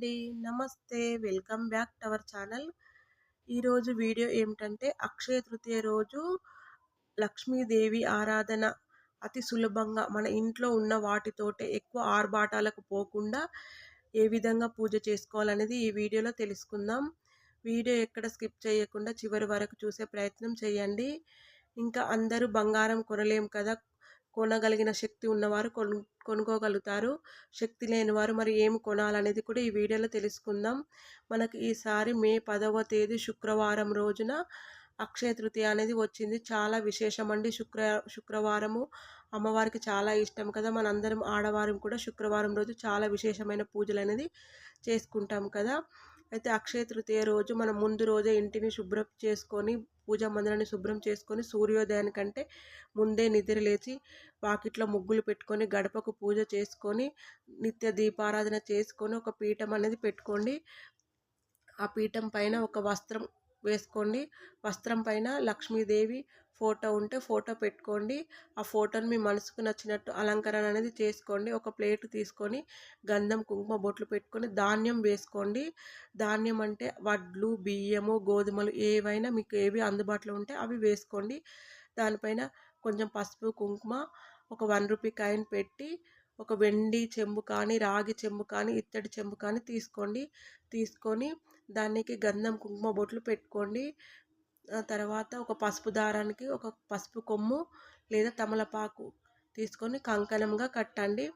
అండి. నమస్తే. Welcome back to our channel. ఈరోజు వీడియో ఏమిటంటే అక్షయ తృతీయ రోజు లక్ష్మీదేవి ఆరాధన అతి సులభంగా మన ఇంట్లో ఉన్న వాటితోటే ఎక్కువ ఆర్భాటాలకు పోకుండా ఏ విధంగా పూజ చేసుకోవాలనేది ఈ వీడియోలో తెలుసుకుందాం. వీడియో ఎక్కడ స్కిప్ చేయకుండా చివరి వరకు చూసే ప్రయత్నం చేయండి. ఇంకా అందరూ బంగారం కొనలేం కదా కొనగలిగిన శక్తి ఉన్నవారు కొను కొనుక్కోగలుగుతారు శక్తి లేని వారు మరి ఏమి కొనాలనేది కూడా ఈ వీడియోలో తెలుసుకుందాం. మనకి ఈసారి మే పదవ తేదీ శుక్రవారం రోజున అక్షయ తృతీయ అనేది వచ్చింది. చాలా విశేషమండి శుక్ర శుక్రవారము. అమ్మవారికి చాలా ఇష్టం కదా. మనందరం ఆడవారం కూడా శుక్రవారం రోజు చాలా విశేషమైన పూజలు అనేది చేసుకుంటాం కదా. అయితే అక్షయ తృతీయ రోజు మనం ముందు రోజే ఇంటిని శుభ్రం చేసుకొని పూజా మందిరాన్ని శుభ్రం చేసుకొని సూర్యోదయానికంటే ముందే నిద్ర లేచి వాకిట్లో ముగ్గులు పెట్టుకొని గడపకు పూజ చేసుకొని నిత్య దీపారాధన చేసుకొని ఒక పీఠం అనేది పెట్టుకోండి. ఆ పీఠం పైన ఒక వస్త్రం వేసుకోండి. వస్త్రం పైన లక్ష్మీదేవి ఫోటో ఉంటే ఫోటో పెట్టుకోండి. ఆ ఫోటోని మీ మనసుకు నచ్చినట్టు అలంకరణ అనేది చేసుకోండి. ఒక ప్లేట్ తీసుకొని గంధం కుంకుమ బొట్లు పెట్టుకొని ధాన్యం వేసుకోండి. ధాన్యం అంటే వడ్లు బియ్యము గోధుమలు ఏవైనా మీకు ఏవి అందుబాటులో ఉంటే అవి వేసుకోండి. దానిపైన కొంచెం పసుపు కుంకుమ ఒక వన్ రూపీ కాయిన్ పెట్టి ఒక వెండి చెంబు కానీ రాగి చెంబు కానీ ఇత్తడి చెంబు కానీ తీసుకోండి. తీసుకొని దానికి గంధం కుంకుమ బొట్లు పెట్టుకోండి. తర్వాత ఒక పసుపు దారానికి ఒక పసుపు కొమ్ము లేదా తమలపాకు తీసుకొని కంకణంగా కట్టండి.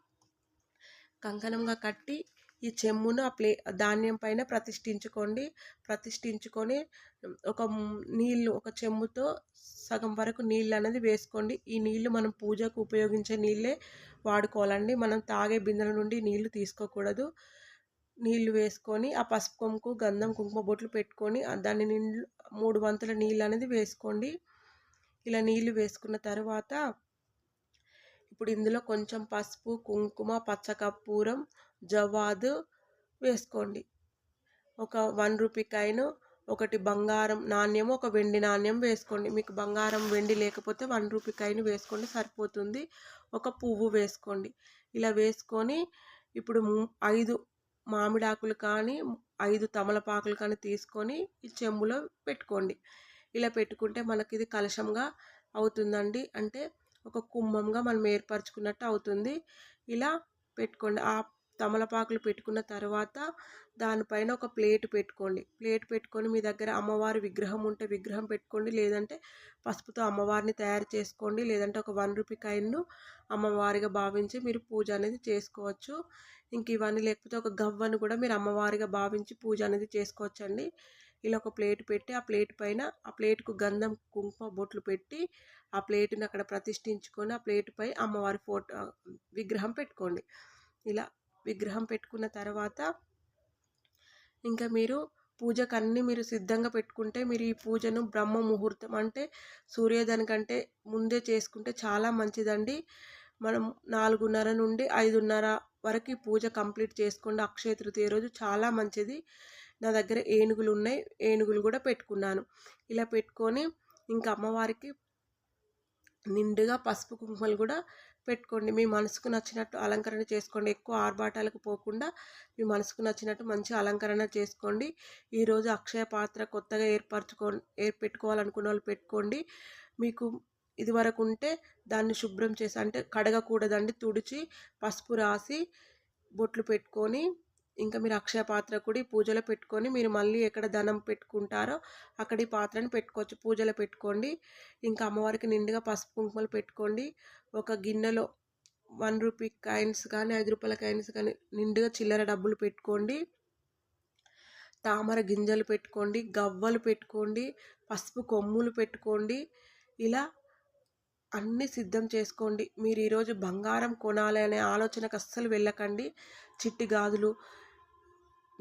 కంకణంగా కట్టి ఈ చెమ్మును ఆ ప్లే ధాన్యం పైన ప్రతిష్ఠించుకోండి. ప్రతిష్ఠించుకొని ఒక నీళ్ళు ఒక చెమ్ముతో సగం వరకు నీళ్ళు అనేది వేసుకోండి. ఈ నీళ్ళు మనం పూజకు ఉపయోగించే నీళ్ళే వాడుకోవాలండి. మనం తాగే బిందెల నుండి నీళ్ళు తీసుకోకూడదు. నీళ్ళు వేసుకొని ఆ పసుపు కొమ్ముకు గంధం కుంకుమ బొట్లు పెట్టుకొని దాన్ని నీళ్ళు మూడు వంతుల నీళ్ళు అనేది వేసుకోండి. ఇలా నీళ్ళు వేసుకున్న తర్వాత ఇప్పుడు ఇందులో కొంచెం పసుపు కుంకుమ పచ్చకర్పూరం జవాదు వేసుకోండి. ఒక వన్ రూపీ కాయిన్ ఒకటి బంగారం నాణ్యం ఒక వెండి నాణ్యం వేసుకోండి. మీకు బంగారం వెండి లేకపోతే వన్ రూపీ కాయిన్ వేసుకోండి సరిపోతుంది. ఒక పువ్వు వేసుకోండి. ఇలా వేసుకొని ఇప్పుడు ఐదు మామిడాకులు కానీ ఐదు తమలపాకులు కానీ తీసుకొని ఈ చెంబులో పెట్టుకోండి. ఇలా పెట్టుకుంటే మనకి ఇది కలశంగా అవుతుందండి. అంటే ఒక కుంభంగా మనం ఏర్పరచుకున్నట్టు అవుతుంది. ఇలా పెట్టుకోండి. ఆ తమలపాకులు పెట్టుకున్న తర్వాత దానిపైన ఒక ప్లేట్ పెట్టుకోండి. ప్లేట్ పెట్టుకొని మీ దగ్గర అమ్మవారి విగ్రహం ఉంటే విగ్రహం పెట్టుకోండి. లేదంటే పసుపుతో అమ్మవారిని తయారు చేసుకోండి. లేదంటే ఒక వన్ రూపీ కాయిన్ను అమ్మవారిగా భావించి మీరు పూజ అనేది చేసుకోవచ్చు. ఇంక ఇవన్నీ లేకపోతే ఒక గవ్వను కూడా మీరు అమ్మవారిగా భావించి పూజ అనేది చేసుకోవచ్చండి. ఇలా ఒక ప్లేట్ పెట్టి ఆ ప్లేట్ పైన ఆ ప్లేట్కు గంధం కుంకుమ బొట్లు పెట్టి ఆ ప్లేట్ని అక్కడ ప్రతిష్ఠించుకొని ఆ ప్లేట్పై అమ్మవారి ఫోటో విగ్రహం పెట్టుకోండి. ఇలా విగ్రహం పెట్టుకున్న తర్వాత ఇంకా మీరు పూజకు అన్నీ మీరు సిద్ధంగా పెట్టుకుంటే మీరు ఈ పూజను బ్రహ్మ ముహూర్తం అంటే సూర్యోదయం కంటే ముందే చేసుకుంటే చాలా మంచిదండి. మనం నాలుగున్నర నుండి ఐదున్నర వరకు ఈ పూజ కంప్లీట్ చేసుకోండి. అక్షయ తృతీయ రోజు చాలా మంచిది. నా దగ్గర ఏనుగులు ఉన్నాయి. ఏనుగులు కూడా పెట్టుకున్నాను. ఇలా పెట్టుకొని ఇంకా అమ్మవారికి నిండుగా పసుపు కుంకుమలు కూడా పెట్టుకోండి. మీ మనసుకు నచ్చినట్టు అలంకరణ చేసుకోండి. ఎక్కువ ఆర్భాటాలకు పోకుండా మీ మనసుకు నచ్చినట్టు మంచి అలంకరణ చేసుకోండి. ఈరోజు అక్షయ పాత్ర కొత్తగా ఏర్పరచుకో ఏర్పెట్టుకోవాలనుకున్న వాళ్ళు పెట్టుకోండి. మీకు ఇదివరకు ఉంటే దాన్ని శుభ్రం చేసి అంటే కడగకూడదండి. తుడిచి పసుపు రాసి బొట్లు పెట్టుకొని ఇంకా మీరు అక్షయ పాత్ర కూడా పూజలో పెట్టుకొని మీరు మళ్ళీ ఎక్కడ ధనం పెట్టుకుంటారో అక్కడ ఈ పాత్రని పెట్టుకోవచ్చు. పూజలో పెట్టుకోండి. ఇంకా అమ్మవారికి నిండుగా పసుపు కుంకుమలు పెట్టుకోండి. ఒక గిన్నెలో వన్ రూపీ కాయిన్స్ కానీ ఐదు రూపాయల కాయిన్స్ కానీ నిండుగా చిల్లర డబ్బులు పెట్టుకోండి. తామర గింజలు పెట్టుకోండి. గవ్వలు పెట్టుకోండి. పసుపు కొమ్ములు పెట్టుకోండి. ఇలా అన్నీ సిద్ధం చేసుకోండి. మీరు ఈరోజు బంగారం కొనాలి అనే ఆలోచనకు అస్సలు వెళ్ళకండి. చిట్టి గాజులు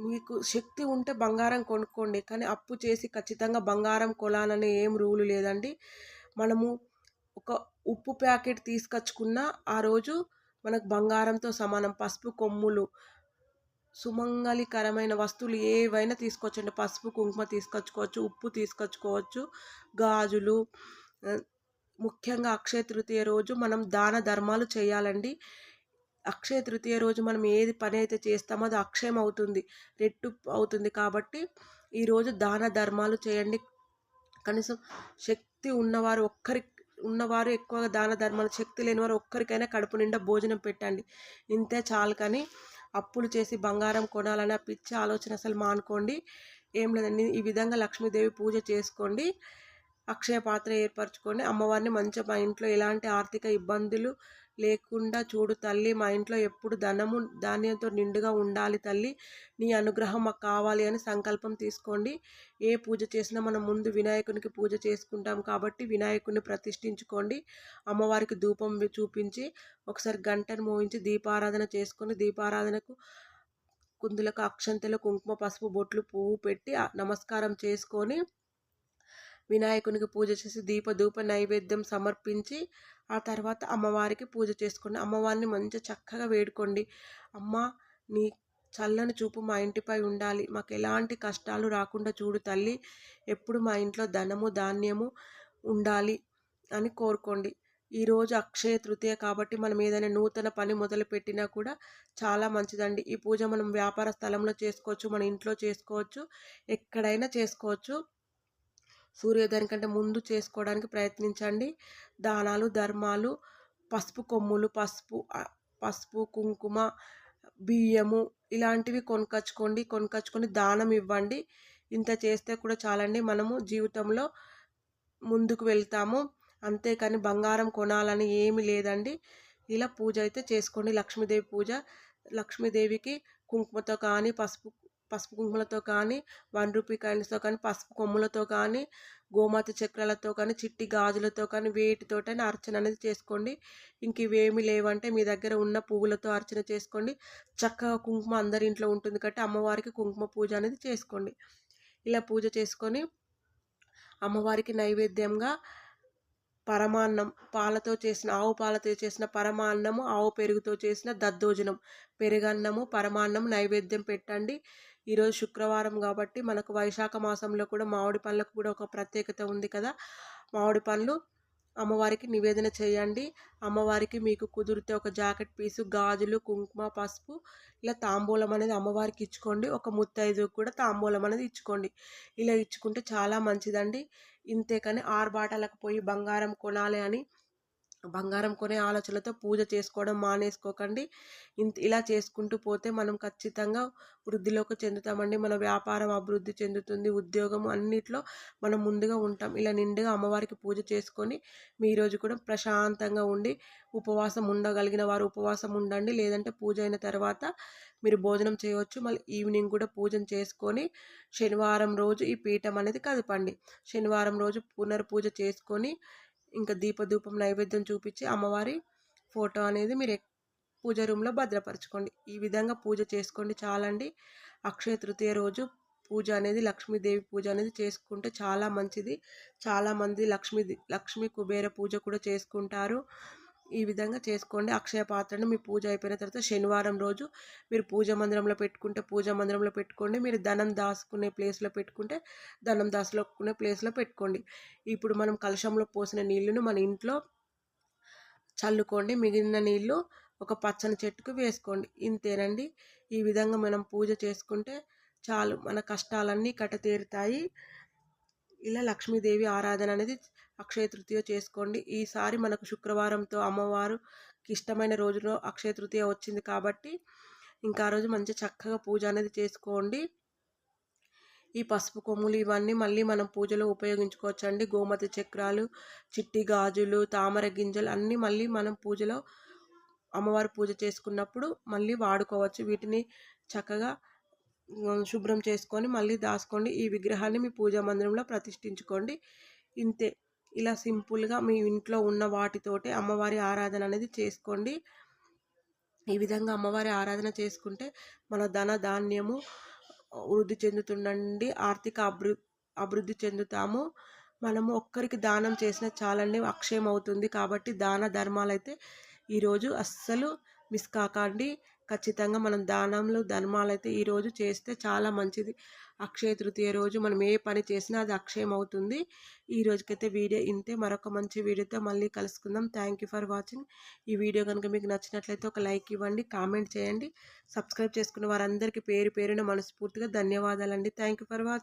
మీకు శక్తి ఉంటే బంగారం కొనుక్కోండి. కానీ అప్పు చేసి ఖచ్చితంగా బంగారం కొలాలనే ఏం రూలు లేదండి. మనము ఒక ఉప్పు ప్యాకెట్ తీసుకొచ్చుకున్న ఆ రోజు మనకు బంగారంతో సమానం. పసుపు కొమ్ములు సుమంగళికరమైన వస్తువులు ఏవైనా తీసుకోవచ్చండి పసుపు కుంకుమ తీసుకొచ్చుకోవచ్చు ఉప్పు తీసుకొచ్చుకోవచ్చు గాజులు ముఖ్యంగా అక్షయ తృతీయ రోజు మనం దాన ధర్మాలు చేయాలండి. అక్షయ తృతీయ రోజు మనం ఏది పని అయితే చేస్తామో అది అక్షయం అవుతుంది రెట్టు అవుతుంది కాబట్టి ఈరోజు దాన ధర్మాలు చేయండి. కనీసం శక్తి ఉన్నవారు ఒక్కరి ఉన్నవారు ఎక్కువగా దాన ధర్మాలు శక్తి లేని వారు ఒక్కరికైనా కడుపు నిండా భోజనం పెట్టండి. ఇంతే చాలు కానీ అప్పులు చేసి బంగారం కొనాలనే పిచ్చి ఆలోచన అసలు మానుకోండి. ఏం లేదండి ఈ విధంగా లక్ష్మీదేవి పూజ చేసుకోండి. అక్షయ పాత్ర ఏర్పరచుకొని అమ్మవారిని మంచిగా మా ఇంట్లో ఎలాంటి ఆర్థిక ఇబ్బందులు లేకుండా చూడు తల్లి మా ఇంట్లో ఎప్పుడు ధనము ధాన్యంతో నిండుగా ఉండాలి తల్లి నీ అనుగ్రహం మాకు కావాలి అని సంకల్పం తీసుకోండి. ఏ పూజ చేసినా మనం ముందు వినాయకునికి పూజ చేసుకుంటాం కాబట్టి వినాయకుని ప్రతిష్ఠించుకోండి. అమ్మవారికి ధూపం చూపించి ఒకసారి గంటను మోయించి దీపారాధన చేసుకొని దీపారాధనకు కుందులకు అక్షంతలు కుంకుమ పసుపు బొట్లు పువ్వు పెట్టి నమస్కారం చేసుకొని వినాయకునికి పూజ చేసి దీప ధూప నైవేద్యం సమర్పించి ఆ తర్వాత అమ్మవారికి పూజ చేసుకోండి అమ్మవారిని మంచిగా చక్కగా వేడుకోండి. అమ్మ నీ చల్లని చూపు మా ఇంటిపై ఉండాలి. మాకు ఎలాంటి కష్టాలు రాకుండా చూడు తల్లి. ఎప్పుడు మా ఇంట్లో ధనము ధాన్యము ఉండాలి అని కోరుకోండి. ఈరోజు అక్షయ తృతీయ కాబట్టి మనం ఏదైనా నూతన పని మొదలుపెట్టినా కూడా చాలా మంచిదండి. ఈ పూజ మనం వ్యాపార స్థలంలో చేసుకోవచ్చు మన ఇంట్లో చేసుకోవచ్చు ఎక్కడైనా చేసుకోవచ్చు. సూర్యోదయం కంటే ముందు చేసుకోవడానికి ప్రయత్నించండి. దానాలు ధర్మాలు పసుపు కొమ్ములు పసుపు పసుపు కుంకుమ బియ్యము ఇలాంటివి కొనుకొచ్చుకోండి. కొనుకొచ్చుకొని దానం ఇవ్వండి. ఇంత చేస్తే కూడా చాలండి. మనము జీవితంలో ముందుకు వెళ్తాము. అంతేకాని బంగారం కొనాలని ఏమి లేదండి. ఇలా పూజ అయితే చేసుకోండి. లక్ష్మీదేవి పూజ లక్ష్మీదేవికి కుంకుమతో కానీ పసుపు పసుపు కుంకుమలతో కానీ వన్ రూపీ కాయిన్స్తో కానీ పసుపు కొమ్ములతో కానీ గోమాత చక్రాలతో కానీ చిట్టి గాజులతో కానీ వేటితోటైనా అర్చన అనేది చేసుకోండి. ఇంక ఇవేమి లేవంటే మీ దగ్గర ఉన్న పువ్వులతో అర్చన చేసుకోండి. చక్కగా కుంకుమ అందరి ఇంట్లో ఉంటుంది కాబట్టి అమ్మవారికి కుంకుమ పూజ అనేది చేసుకోండి. ఇలా పూజ చేసుకొని అమ్మవారికి నైవేద్యంగా పరమాన్నం పాలతో చేసిన ఆవు పాలతో చేసిన పరమాన్నము ఆవు పెరుగుతో చేసిన దద్దోజనం. పెరుగన్నము పరమాన్నం నైవేద్యం పెట్టండి. ఈరోజు శుక్రవారం కాబట్టి మనకు వైశాఖ మాసంలో కూడా మామిడి పండ్లకు కూడా ఒక ప్రత్యేకత ఉంది కదా. మామిడి పండ్లు అమ్మవారికి నివేదన చేయండి. అమ్మవారికి మీకు కుదిరితే ఒక జాకెట్ పీసు గాజులు కుంకుమ పసుపు ఇలా తాంబూలం అనేది అమ్మవారికి ఇచ్చుకోండి. ఒక ముత్తైదు కూడా తాంబూలం అనేది ఇచ్చుకోండి. ఇలా ఇచ్చుకుంటే చాలా మంచిదండి. ఇంతే కానీ ఆర్బాటాలకు పోయి బంగారం కొనాలి అని బంగారం కొనే ఆలోచనలతో పూజ చేసుకోవడం మానేసుకోకండి. ఇంత ఇలా చేసుకుంటూ పోతే మనం ఖచ్చితంగా వృద్ధిలోకి చెందుతామండి. మన వ్యాపారం అభివృద్ధి చెందుతుంది. ఉద్యోగం అన్నిట్లో మనం ముందుగా ఉంటాం. ఇలా నిండుగా అమ్మవారికి పూజ చేసుకొని మీ రోజు కూడా ప్రశాంతంగా ఉండి ఉపవాసం ఉండగలిగిన వారు ఉపవాసం ఉండండి. లేదంటే పూజ అయిన తర్వాత మీరు భోజనం చేయవచ్చు. మళ్ళీ ఈవినింగ్ కూడా పూజను చేసుకొని శనివారం రోజు ఈ పీఠం అనేది కదపండి. శనివారం రోజు పునర్పూజ చేసుకొని ఇంకా దీపధూపం నైవేద్యం చూపించి అమ్మవారి ఫోటో అనేది మీరు పూజ రూమ్లో భద్రపరచుకోండి. ఈ విధంగా పూజ చేసుకోండి చాలండి. అక్షయ తృతీయ రోజు పూజ అనేది లక్ష్మీదేవి పూజ అనేది చేసుకుంటే చాలా మంచిది. చాలామంది లక్ష్మీ లక్ష్మీ కుబేర పూజ కూడా చేసుకుంటారు. ఈ విధంగా చేసుకోండి. అక్షయ పాత్రను మీ పూజ అయిపోయిన తర్వాత శనివారం రోజు మీరు పూజ మందిరంలో పెట్టుకుంటే పూజ మందిరంలో పెట్టుకోండి. మీరు ధనం దాచుకునే ప్లేస్లో పెట్టుకుంటే ధనం దాచుకునే ప్లేస్లో పెట్టుకోండి. ఇప్పుడు మనం కలశంలో పోసిన నీళ్ళను మన ఇంట్లో చల్లుకోండి. మిగిలిన నీళ్ళు ఒక పచ్చని చెట్టుకు వేసుకోండి. ఇంతేనండి. ఈ విధంగా మనం పూజ చేసుకుంటే చాలు. మన కష్టాలన్నీ కట్టతీరుతాయి. ఇలా లక్ష్మీదేవి ఆరాధన అనేది అక్షయ తృతీయ చేసుకోండి. ఈసారి మనకు శుక్రవారంతో అమ్మవారుకి ఇష్టమైన రోజులో అక్షయ తృతీయ వచ్చింది కాబట్టి ఇంకా ఆ రోజు మంచి చక్కగా పూజ అనేది చేసుకోండి. ఈ పసుపు కొమ్ములు ఇవన్నీ మళ్ళీ మనం పూజలో ఉపయోగించుకోవచ్చు అండి గోమతి చక్రాలు చిట్టి గాజులు తామర గింజలు అన్నీ మళ్ళీ మనం పూజలో అమ్మవారు పూజ చేసుకున్నప్పుడు మళ్ళీ వాడుకోవచ్చు. వీటిని చక్కగా శుభ్రం చేసుకొని మళ్ళీ దాచుకోండి. ఈ విగ్రహాన్ని మీ పూజా మందిరంలో ప్రతిష్ఠించుకోండి. ఇంతే. ఇలా సింపుల్గా మీ ఇంట్లో ఉన్న వాటితోటే అమ్మవారి ఆరాధన అనేది చేసుకోండి. ఈ విధంగా అమ్మవారి ఆరాధన చేసుకుంటే మన ధన ధాన్యము వృద్ధి చెందుతుండండి. ఆర్థిక అభివృ అభివృద్ధి చెందుతాము. మనము ఒక్కరికి దానం చేసిన చాలండి అక్షయం అవుతుంది కాబట్టి దాన ధర్మాలు అయితే ఈరోజు అస్సలు మిస్ కాకండి. ఖచ్చితంగా మనం దానంలో ధర్మాలు అయితే ఈరోజు చేస్తే చాలా మంచిది. అక్షయ తృతీయ రోజు మనం ఏ పని చేసినా అది అక్షయం అవుతుంది. ఈ రోజుకైతే వీడియో ఇంతే. మరొక మంచి వీడియోతో మళ్ళీ కలుసుకుందాం. థ్యాంక్ యూ ఫర్ వాచింగ్ ఈ వీడియో కనుక మీకు నచ్చినట్లయితే ఒక లైక్ ఇవ్వండి కామెంట్ చేయండి. సబ్స్క్రైబ్ చేసుకున్న వారందరికీ పేరు పేరున మనస్ఫూర్తిగా ధన్యవాదాలండి. Thank you for watching